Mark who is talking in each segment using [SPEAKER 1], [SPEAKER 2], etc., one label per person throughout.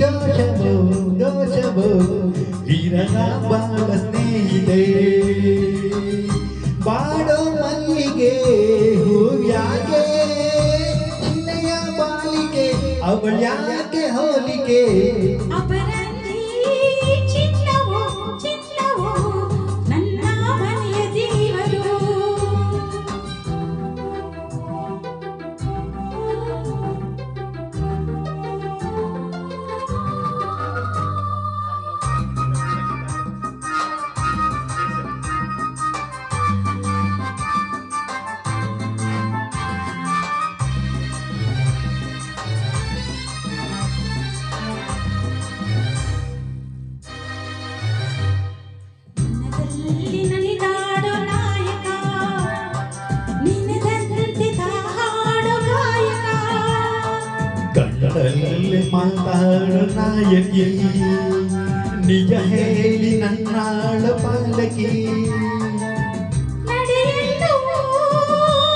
[SPEAKER 1] ದೋಷವೋ ದೋಷವೋ ವೀರನ ಬಾಳ ಸ್ನೇಹಿತೆ. ಬಾಡೋ ಮಲ್ಲಿಗೆ ಹೂವ್ಯಾಕೆ ಚಿನ್ನಯ ಬಾಲಿಗೆ ಅವಳ್ಯಾಕೆ ಹೋಲಿಕೆ? ಕಣ್ಣಲ್ಲಿ ಮಾತಾಡೋ ನಾಯಕಿ ನಿಜ ಹೇಳಿ ನನ್ನಾಳ ಪಾಲಕಿ
[SPEAKER 2] ನಡೆಯಲು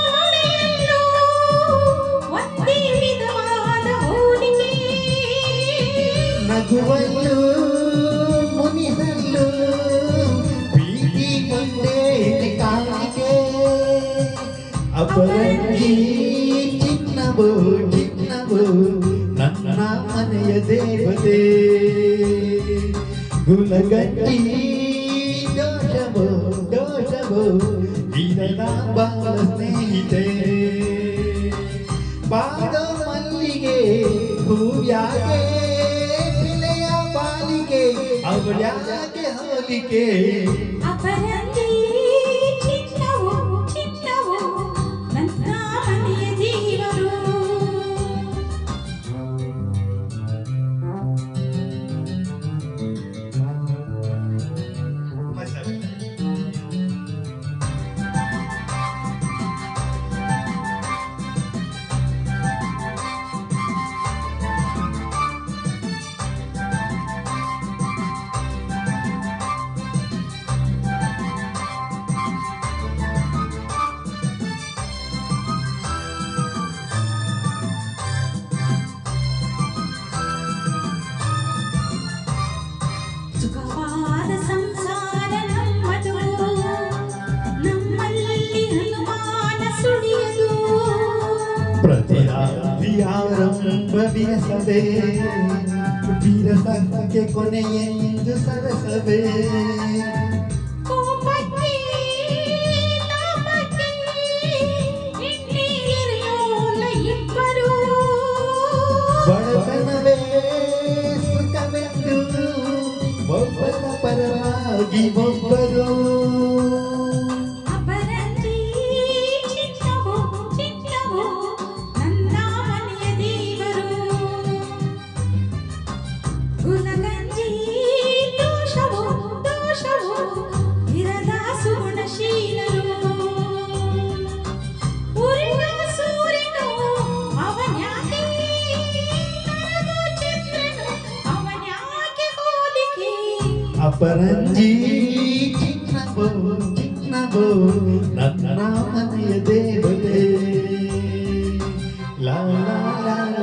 [SPEAKER 2] ನುಡಿಯಲು ಒಂದೇ ವಿಧವಾದ ಹೋಲಿಕೆ
[SPEAKER 1] ನಗುವಲ್ಲು ಮುನಿಸಲ್ಲು ಪ್ರೀತಿ ಮುಂದೆ ಕಾಣಿಕೆ ಅಪರಂಜಿ ಚಿನ್ನವು ಚಿನ್ನವು
[SPEAKER 2] रामनय देवते गुणगण्डी दोषवो दोषवो दीनदाम्बालस्नेहिते पादमल्लिगे भूव्यागे पिलया पालिके अवल्यागे होलिके।
[SPEAKER 1] अपरंगी ರಾತ್ರಿ ಆರಂಭ ವಿರಸವೇ ವಿರಸಕ್ಕೆ ಕೊನೆಯೆಂದು ಸರಸವೇ
[SPEAKER 2] ಕೋಪಕ್ಕೆ ತಾಪಕ್ಕೆ ಎಣ್ಣೆ ಎರೆಯೋಲ ಇಬ್ಬರು
[SPEAKER 1] ಬಡತನವೇ ಸುಖವೆಂದು ಒಬ್ಬನ ಪರವಾಗಿ ಒಬ್ಬರು
[SPEAKER 2] ಅಪರಂಜಿ ಚಿಕ್ಕನಬೋ ಚಿಕ್ಕನಬೋ ನನ್ನ ಮನೆಯ
[SPEAKER 1] ದೇವತೆ ಲಾ ಲಾ